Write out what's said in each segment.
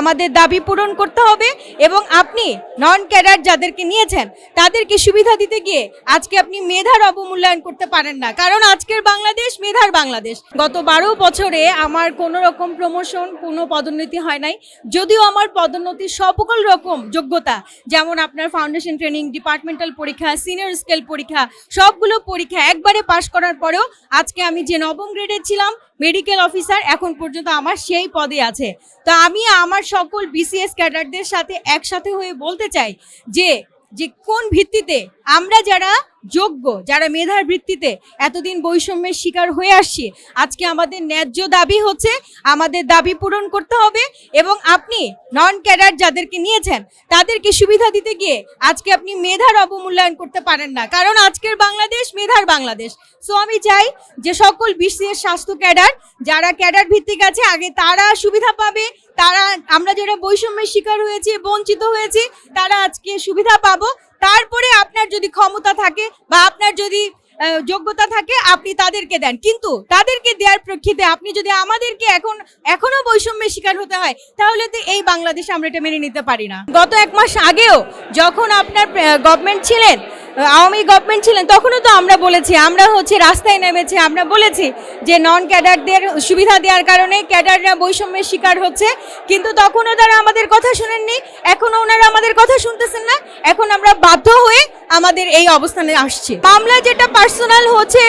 আমাদের দাবি পূরণ করতে হবে এবং আপনি নন ক্যাডার যাদেরকে নিয়েছেন, তাদেরকে সুবিধা দিতে গিয়ে আজকে আপনি মেধার অবমূল্যায়ন করতে পারেন না। কারণ আজকের বাংলাদেশ মেধার বাংলাদেশ। গত বারো বছরে আমার কোনো রকম প্রমোশন কোনো পদোন্নতি হয় নাই। যদিও আমার পদোন্নতির সকল রকম যোগ্যতা, যেমন আপনার ফাউন্ডেশন ট্রেনিং ডিপার্টমেন্টাল পরীক্ষা সিনিয়র স্কেল পরীক্ষা, সবগুলো পরীক্ষা একবারে পাশ করার পরেও আজকে আমি যে নবম গ্রেডে ছিলাম মেডিকেল অফিসার এখন পর্যন্ত আমার সেই পদে আছে। তো আমি আমার সকল বিসিএস ক্যাডারদের সাথে একসাথে হয়ে বলতে চাই যে যে কোন ভিত্তিতে আমরা যারা যোগ্য, যারা মেধার ভিত্তিতে এতদিন বৈষম্যের শিকার হয়ে আসছি, আজকে আমাদের ন্যায্য দাবি হচ্ছে আমাদের দাবি পূরণ করতে হবে এবং আপনি নন ক্যাডার যাদেরকে নিয়েছেন, তাদেরকে সুবিধা দিতে গিয়ে আজকে আপনি মেধার অবমূল্যায়ন করতে পারেন না। কারণ আজকের বাংলাদেশ মেধার বাংলাদেশ। সো আমি চাই যে সকল বিসিএস স্বাস্থ্য ক্যাডার, যারা ক্যাডার ভিত্তিক আছে, আগে তারা সুবিধা পাবে তারা, আমরা যারা বৈষম্যের শিকার হয়েছি, বঞ্চিত হয়েছি, তারা আজকে সুবিধা পাবো। তারপরে আপনার যদি ক্ষমতা থাকে বা আপনার যদি যোগ্যতা থাকে, আপনি তাদেরকে দেন। কিন্তু তাদেরকে দেওয়ার প্রেক্ষিতে আপনি যদি আমাদেরকে এখন, এখনও বৈষম্যের শিকার হতে হয়, তাহলে তো এই বাংলাদেশ আমরা এটা মেনে নিতে পারি না। গত এক মাস আগেও যখন আপনার গভর্নমেন্ট ছিলেন আওয়ামী গভর্নমেন্ট ছিলেন, তখনও তো আমরা বলেছি, আমরা হচ্ছে রাস্তায় নেমেছি, আমরা বলেছি যে নন ক্যাডারদের সুবিধা দেওয়ার কারণে ক্যাডাররা বৈষম্যের শিকার হচ্ছে, কিন্তু তখনও তারা আমাদের কথা শুনেননি, এখনও ওনারা আমাদের কথা শুনতেছেন না, এখন আমরা বাধ্য হয়ে আমাদের এই অবস্থানে আসছি। মামলা যেটা পার্সোনাল হচ্ছে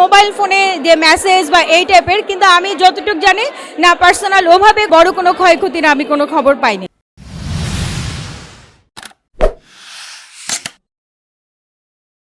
মোবাইল ফোনে যে মেসেজ বা এই টাইপের কিন্তু আমি যতটুকু জানি, না পার্সোনাল ওভাবে বড় কোনো ক্ষয়ক্ষতির আমি কোনো খবর পাইনি।